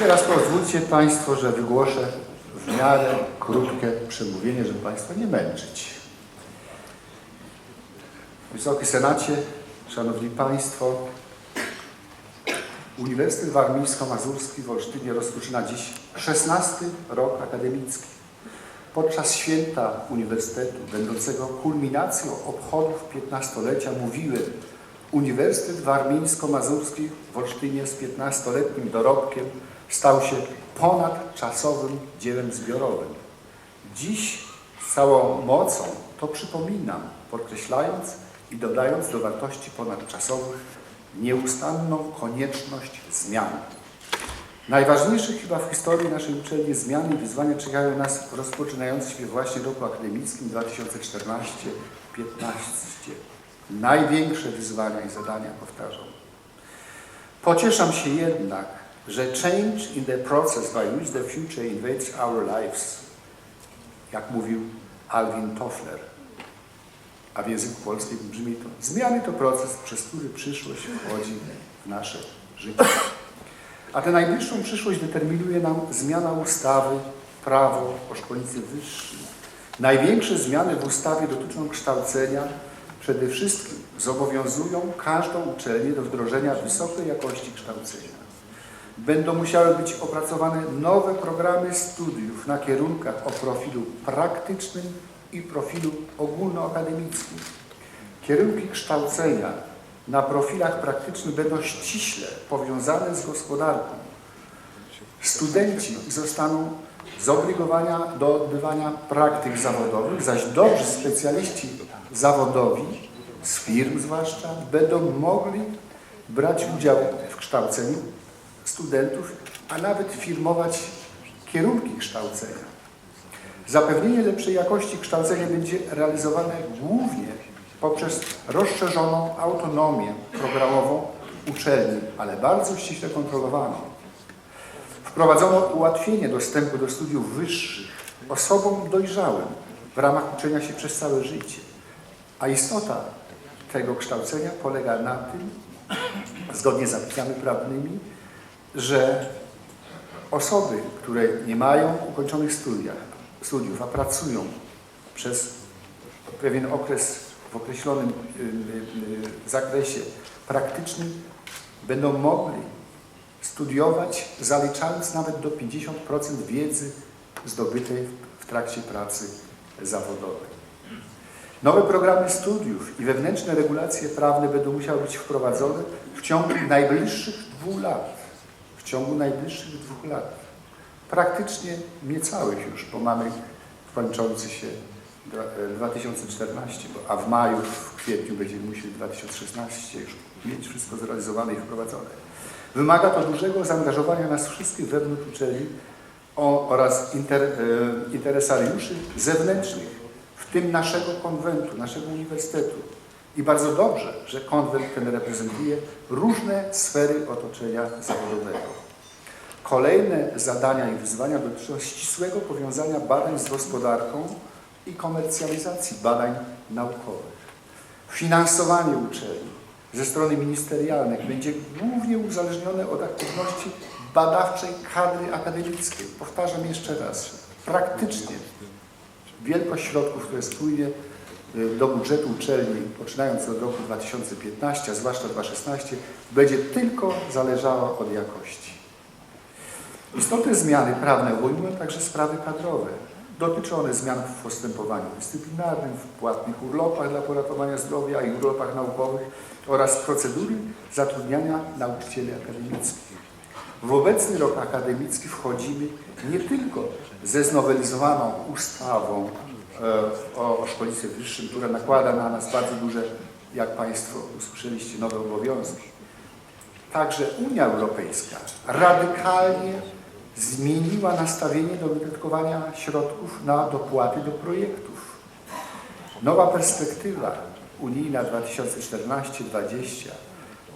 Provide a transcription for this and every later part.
teraz pozwólcie Państwo, że wygłoszę w miarę krótkie przemówienie, żeby Państwa nie męczyć. Wysoki Senacie, Szanowni Państwo, Uniwersytet Warmińsko-Mazurski w Olsztynie rozpoczyna dziś 16 rok akademicki. Podczas święta Uniwersytetu, będącego kulminacją obchodów 15-lecia, mówiłem, Uniwersytet Warmińsko-Mazurski w Olsztynie z 15-letnim dorobkiem stał się ponadczasowym dziełem zbiorowym. Dziś z całą mocą to przypominam, podkreślając i dodając do wartości ponadczasowych nieustanną konieczność zmian. Najważniejsze chyba w historii naszej uczelni zmiany i wyzwania czekają nas w rozpoczynającym się właśnie roku akademickim 2014-15. Największe wyzwania i zadania powtarzam. Pocieszam się jednak, że change in the process by which the future invades our lives, jak mówił Alvin Toffler, a w języku polskim brzmi to zmiany to proces, przez który przyszłość wchodzi w nasze życie. A tę najbliższą przyszłość determinuje nam zmiana ustawy, prawo o szkolnictwie wyższym. Największe zmiany w ustawie dotyczą kształcenia. Przede wszystkim zobowiązują każdą uczelnię do wdrożenia wysokiej jakości kształcenia. Będą musiały być opracowane nowe programy studiów na kierunkach o profilu praktycznym i profilu ogólnoakademickim. Kierunki kształcenia na profilach praktycznych będą ściśle powiązane z gospodarką. Studenci zostaną zobligowani do odbywania praktyk zawodowych, zaś dobrzy specjaliści zawodowi, z firm zwłaszcza, będą mogli brać udział w kształceniu studentów, a nawet firmować kierunki kształcenia. Zapewnienie lepszej jakości kształcenia będzie realizowane głównie poprzez rozszerzoną autonomię programową uczelni, ale bardzo ściśle kontrolowaną. Wprowadzono ułatwienie dostępu do studiów wyższych osobom dojrzałym w ramach uczenia się przez całe życie. A istota tego kształcenia polega na tym, zgodnie z zapisami prawnymi, że osoby, które nie mają ukończonych studiach, studiów, a pracują przez pewien okres w określonym y, y, y, zakresie praktycznym, będą mogli studiować, zaliczając nawet do 50% wiedzy zdobytej w trakcie pracy zawodowej. Nowe programy studiów i wewnętrzne regulacje prawne będą musiały być wprowadzone w ciągu najbliższych dwóch lat. W ciągu najbliższych dwóch lat. Praktycznie niecałych już, bo mamy kończący się dwa- 2014, bo- a w maju, w kwietniu będziemy musieli 2016 już mieć wszystko zrealizowane i wprowadzone. Wymaga to dużego zaangażowania nas wszystkich wewnątrz uczelni oraz inter, e, interesariuszy zewnętrznych, w tym naszego konwentu, naszego uniwersytetu. I bardzo dobrze, że konwent ten reprezentuje różne sfery otoczenia zawodowego. Kolejne zadania i wyzwania dotyczą ścisłego powiązania badań z gospodarką i komercjalizacji badań naukowych. Finansowanie uczelni ze strony ministerialnej będzie głównie uzależnione od aktywności badawczej kadry akademickiej. Powtarzam jeszcze raz, praktycznie wielkość środków, które spłynie y, do budżetu uczelni, poczynając od roku 2015, a zwłaszcza 2016, będzie tylko zależała od jakości. Istotne zmiany prawne obejmują także sprawy kadrowe. Dotyczą one zmian w postępowaniu dyscyplinarnym, w płatnych urlopach dla poratowania zdrowia i urlopach naukowych oraz procedury zatrudniania nauczycieli akademickich. W obecny rok akademicki wchodzimy nie tylko ze znowelizowaną ustawą e, o, szkolnictwie wyższym, która nakłada na nas bardzo duże, jak Państwo usłyszeliście, nowe obowiązki. Także Unia Europejska radykalnie zmieniła nastawienie do wydatkowania środków na dopłaty do projektów. Nowa perspektywa unijna 2014-2020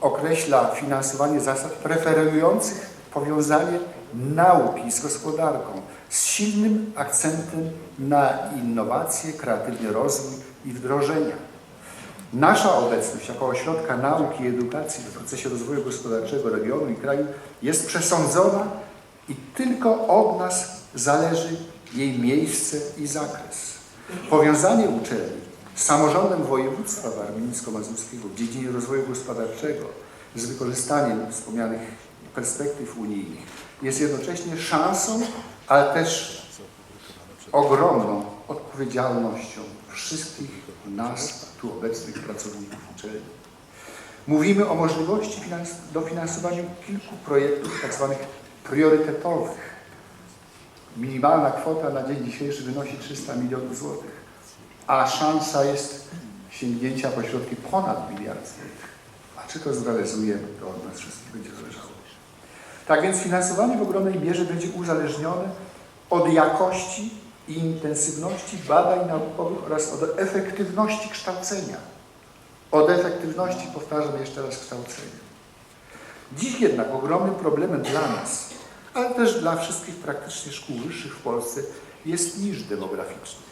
określa finansowanie zasad preferujących powiązanie nauki z gospodarką z silnym akcentem na innowacje, kreatywny rozwój i wdrożenia. Nasza obecność jako ośrodka nauki i edukacji w procesie rozwoju gospodarczego regionu i kraju jest przesądzona I tylko od nas zależy jej miejsce i zakres. Powiązanie uczelni z samorządem województwa warmińsko-mazurskiego w dziedzinie rozwoju gospodarczego z wykorzystaniem wspomnianych perspektyw unijnych jest jednocześnie szansą, ale też ogromną odpowiedzialnością wszystkich nas, tu obecnych pracowników uczelni. Mówimy o możliwości finans- dofinansowania kilku projektów tak zwanych priorytetowych. Minimalna kwota na dzień dzisiejszy wynosi 300 milionów złotych, a szansa jest sięgnięcia po środki ponad miliard złotych. A czy to zrealizujemy, to od nas wszystkich będzie zależało. Tak więc finansowanie w ogromnej mierze będzie uzależnione od jakości i intensywności badań naukowych oraz od efektywności kształcenia. Od efektywności, powtarzam jeszcze raz, kształcenia. Dziś jednak ogromnym problemem dla nas, ale też dla wszystkich praktycznie szkół wyższych w Polsce jest niż demograficzny.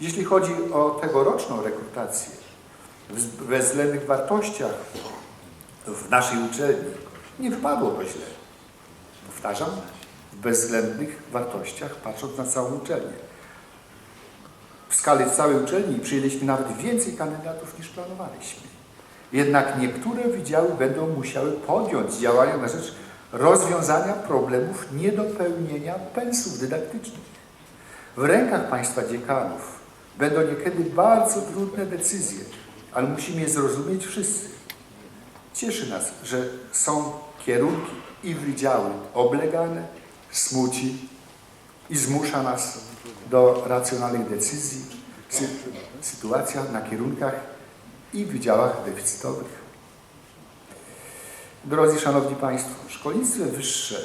Jeśli chodzi o tegoroczną rekrutację, w bezwzględnych wartościach w naszej uczelni nie wypadło to źle. Powtarzam, w bezwzględnych wartościach, patrząc na całą uczelnię. W skali całej uczelni przyjęliśmy nawet więcej kandydatów niż planowaliśmy. Jednak niektóre wydziały będą musiały podjąć działania na rzecz rozwiązania problemów niedopełnienia pensów dydaktycznych. W rękach Państwa dziekanów będą niekiedy bardzo trudne decyzje, ale musimy je zrozumieć wszyscy. Cieszy nas, że są kierunki i wydziały oblegane, smuci i zmusza nas do racjonalnych decyzji sy- sytuacja na kierunkach i wydziałach deficytowych. Drodzy Szanowni Państwo, szkolnictwo wyższe,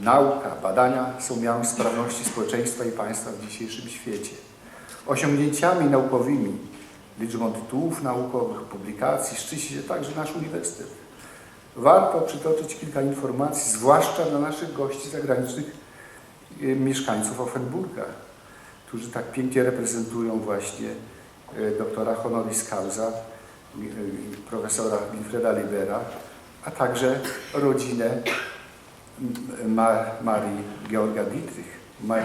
nauka, badania są miarą sprawności społeczeństwa i państwa w dzisiejszym świecie. Osiągnięciami naukowymi, liczbą tytułów naukowych, publikacji szczyci się także nasz uniwersytet. Warto przytoczyć kilka informacji, zwłaszcza dla naszych gości zagranicznych y, mieszkańców Offenburga, którzy tak pięknie reprezentują właśnie y, doktora honoris causa, y, profesora Wilfreda Libera, a także rodzinę M- Ma, Marii Georga Dietrich. Ma,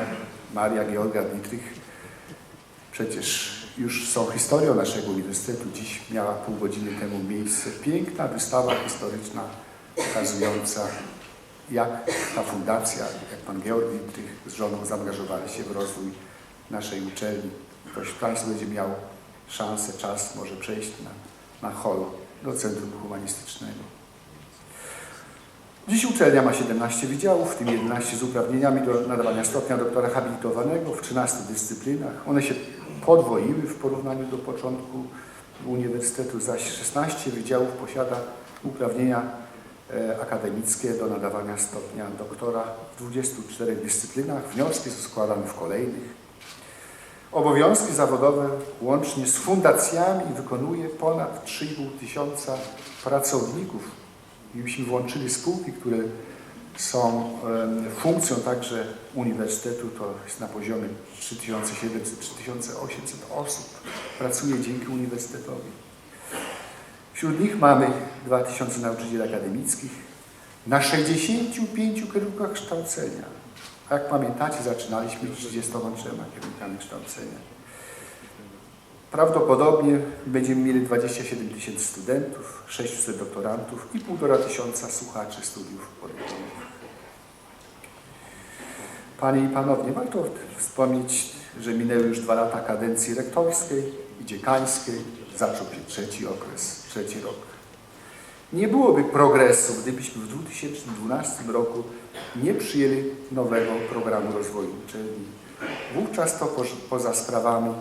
Maria Georga Dietrich przecież już są historią naszego uniwersytetu. Dziś miała pół godziny temu miejsce piękna wystawa historyczna pokazująca jak ta fundacja, jak pan Georg Dietrich z żoną zaangażowali się w rozwój naszej uczelni. Ktoś z Państwa będzie miał szansę, czas może przejść na, na hol do Centrum Humanistycznego. Dziś uczelnia ma 17 wydziałów, w tym 11 z uprawnieniami do nadawania stopnia doktora habilitowanego w 13 dyscyplinach. One się podwoiły w porównaniu do początku uniwersytetu, zaś 16 wydziałów posiada uprawnienia e, akademickie do nadawania stopnia doktora w 24 dyscyplinach. Wnioski są składane w kolejnych. Obowiązki zawodowe łącznie z fundacjami wykonuje ponad 3,5 tysiąca pracowników. Gdybyśmy włączyli spółki, które są funkcją także uniwersytetu, to jest na poziomie 3700-3800 osób pracuje dzięki uniwersytetowi. Wśród nich mamy 2000 nauczycieli akademickich na 65 kierunkach kształcenia. A jak pamiętacie, zaczynaliśmy 33 kierunkami kształcenia. Prawdopodobnie będziemy mieli 27 tysięcy studentów, 600 doktorantów i 1,5 tysiąca słuchaczy studiów podyplomowych. Panie i Panowie, warto wspomnieć, że minęły już dwa lata kadencji rektorskiej i dziekańskiej. Zaczął się trzeci okres, trzeci rok. Nie byłoby progresu, gdybyśmy w 2012 roku nie przyjęli nowego programu rozwoju uczelni. Wówczas to poza sprawami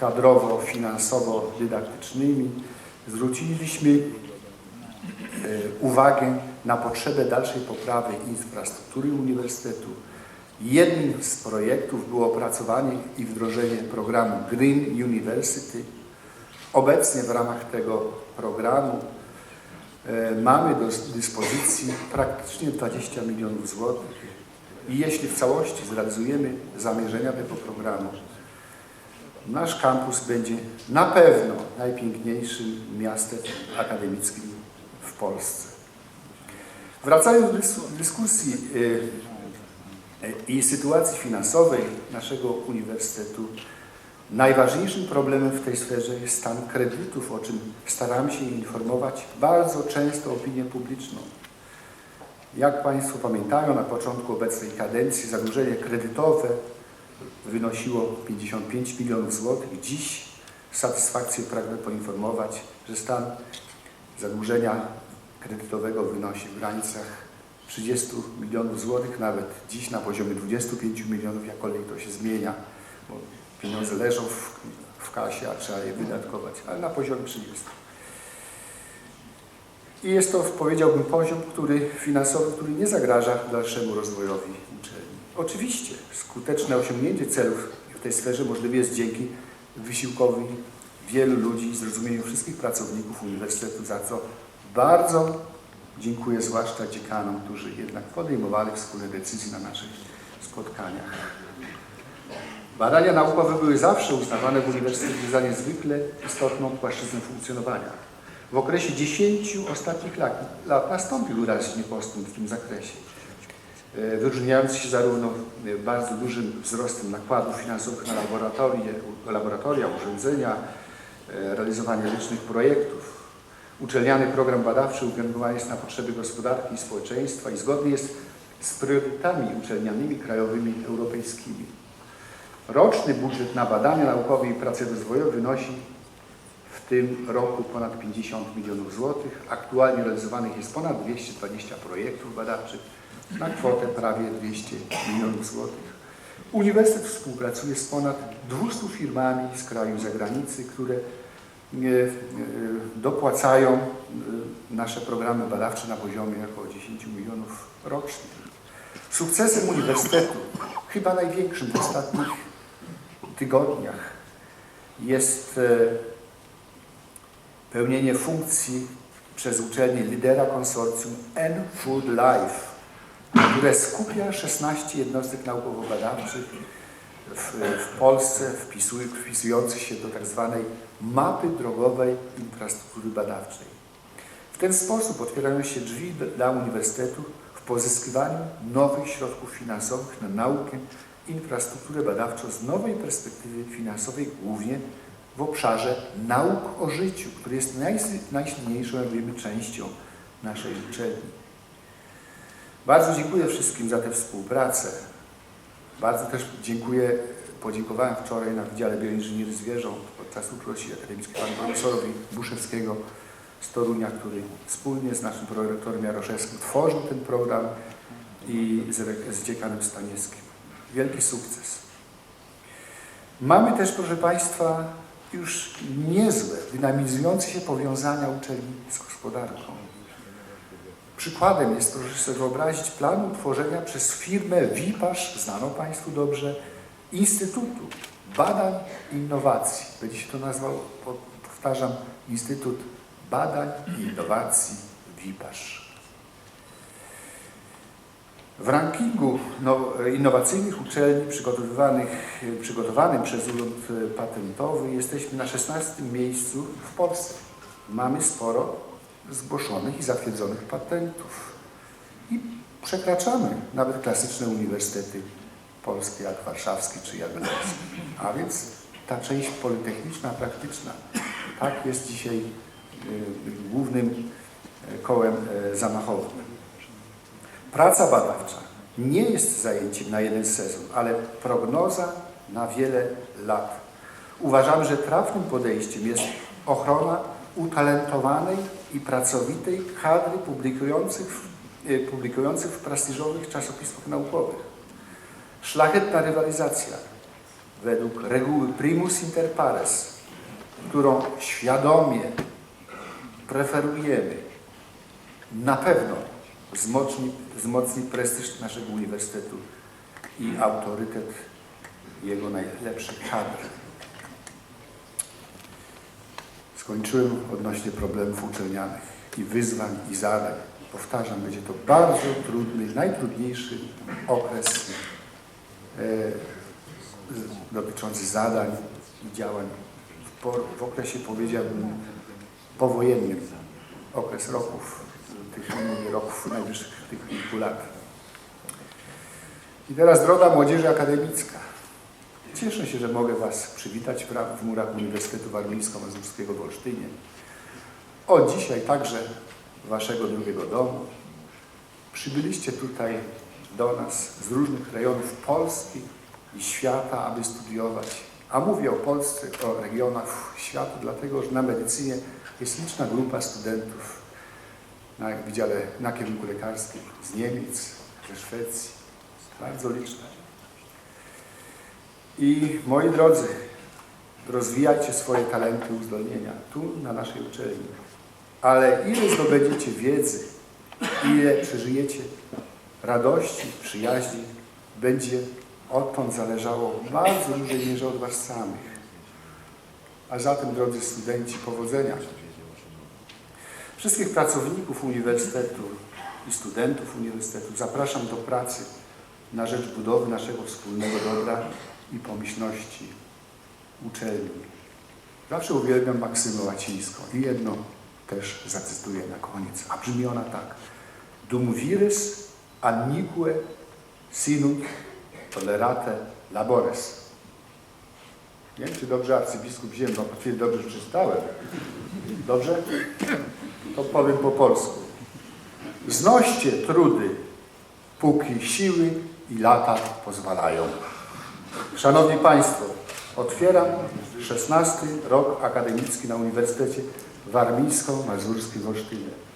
kadrowo-finansowo-dydaktycznymi zwróciliśmy e, uwagę na potrzebę dalszej poprawy infrastruktury uniwersytetu. Jednym z projektów było opracowanie i wdrożenie programu Green University. Obecnie w ramach tego programu e, mamy do dyspozycji praktycznie 20 milionów złotych i jeśli w całości zrealizujemy zamierzenia tego programu, nasz kampus będzie na pewno najpiękniejszym miastem akademickim w Polsce. Wracając do dys- dyskusji, y, i sytuacji finansowej naszego uniwersytetu najważniejszym problemem w tej sferze jest stan kredytów, o czym staramy się informować bardzo często opinię publiczną. Jak Państwo pamiętają, na początku obecnej kadencji zadłużenie kredytowe wynosiło 55 milionów złotych. Dziś z satysfakcją pragnę poinformować, że stan zadłużenia kredytowego wynosi w granicach 30 milionów złotych, nawet dziś na poziomie 25 milionów, jakkolwiek to się zmienia, bo pieniądze leżą w, w kasie, a trzeba je wydatkować, ale na poziomie 30. I jest to, powiedziałbym, poziom który, finansowy, który nie zagraża dalszemu rozwojowi uczelni. Oczywiście skuteczne osiągnięcie celów w tej sferze możliwe jest dzięki wysiłkowi wielu ludzi i zrozumieniu wszystkich pracowników Uniwersytetu, za co bardzo dziękuję zwłaszcza dziekanom, którzy jednak podejmowali wspólne decyzje na naszych spotkaniach. Badania naukowe były zawsze uznawane w Uniwersytecie za niezwykle istotną płaszczyznę funkcjonowania. W okresie 10 ostatnich lat, lat nastąpił wyraźnie postęp w tym zakresie, e, wyróżniając się zarówno e, bardzo dużym wzrostem nakładów finansowych na laboratorie, laboratoria, urządzenia, e, realizowanie licznych projektów. Uczelniany program badawczy ukierunkowany jest na potrzeby gospodarki i społeczeństwa i zgodny jest z priorytetami uczelnianymi krajowymi europejskimi. Roczny budżet na badania naukowe i prace rozwojowe wynosi w tym roku ponad 50 milionów złotych. Aktualnie realizowanych jest ponad 220 projektów badawczych na kwotę prawie 200 milionów złotych. Uniwersytet współpracuje z ponad 200 firmami z kraju zagranicy, które dopłacają e, nasze programy badawcze na poziomie około 10 milionów rocznie. Sukcesem Uniwersytetu, chyba największym w ostatnich tygodniach, jest pełnienie funkcji przez uczelnię lidera konsorcjum N-Food Life, które skupia 16 jednostek naukowo-badawczych w, w Polsce wpisuj, wpisujących się do tak zwanej mapy drogowej infrastruktury badawczej. W ten sposób otwierają się drzwi dla Uniwersytetu w pozyskiwaniu nowych środków finansowych na naukę, infrastrukturę badawczą z nowej perspektywy finansowej, głównie w obszarze nauk o życiu, który jest najsilniejszą, jak wiemy, częścią naszej uczelni. Bardzo dziękuję wszystkim za tę współpracę. Bardzo też dziękuję, podziękowałem wczoraj na Wydziale Bioinżynierii Zwierząt podczas uprosi akademickiej panu profesorowi Buszewskiego z Torunia, który wspólnie z naszym prorektorem Jaroszewskim tworzył ten program i z, z dziekanem Staniewskim. Wielki sukces. Mamy też, proszę Państwa, już niezłe, dynamizujące się powiązania uczelni z gospodarką. Przykładem jest, proszę sobie wyobrazić, plan utworzenia przez firmę WIPASZ, znaną Państwu dobrze, Instytutu Badań i Innowacji. Będzie się to nazywał, powtarzam, Instytut Badań i Innowacji WIPASZ. W rankingu no, innowacyjnych uczelni przygotowywanych, przygotowanym przez Urząd Patentowy jesteśmy na 16 miejscu w Polsce. Mamy sporo zgłoszonych i zatwierdzonych patentów. I przekraczamy nawet klasyczne uniwersytety polskie, jak warszawski czy jagielloński. A więc ta część politechniczna, praktyczna, tak jest dzisiaj y, głównym kołem y, zamachowym. Praca badawcza nie jest zajęciem na jeden sezon, ale prognoza na wiele lat. Uważam, że trafnym podejściem jest ochrona utalentowanej i pracowitej kadry publikujących e, publikujących w prestiżowych czasopismach naukowych. Szlachetna rywalizacja według reguły primus inter pares, którą świadomie preferujemy, na pewno wzmocni, wzmocni prestiż naszego uniwersytetu i autorytet jego najlepszych kadr. Skończyłem odnośnie problemów uczelnianych i wyzwań i zadań. Powtarzam, będzie to bardzo trudny, najtrudniejszy okres e, dotyczący zadań i działań w, w okresie, powiedziałbym, powojennym, okres roków tych roków najwyższych tych kilku lat. I teraz droga młodzieży akademicka. Cieszę się, że mogę Was przywitać w, ra- w murach Uniwersytetu Warmińsko-Mazurskiego w Olsztynie. Od dzisiaj także Waszego drugiego domu. Przybyliście tutaj do nas z różnych rejonów Polski i świata, aby studiować. A mówię o Polsce, o regionach świata, dlatego że na medycynie jest liczna grupa studentów na Wydziale na kierunku lekarskim z Niemiec, ze Szwecji. Bardzo liczna. I moi drodzy, rozwijajcie swoje talenty, uzdolnienia tu na naszej uczelni. Ale ile zdobędziecie wiedzy, ile przeżyjecie radości, przyjaźni, będzie odtąd zależało w bardzo dużej mierze od Was samych. A zatem, drodzy studenci, powodzenia. Wszystkich pracowników uniwersytetu i studentów uniwersytetu zapraszam do pracy na rzecz budowy naszego wspólnego dobra i pomyślności uczelni. Zawsze uwielbiam maksymę łacińską i jedno też zacytuję na koniec, a brzmi ona tak. Dum viris annique tolerate labores. Nie wiem, czy dobrze arcybiskup Ziemba potwierdzi, dobrze przeczytałem. Dobrze? To powiem po polsku. Znoście trudy, póki siły i lata pozwalają. Szanowni Państwo, otwieram 16 rok akademicki na Uniwersytecie Warmińsko-Mazurskim w Olsztynie.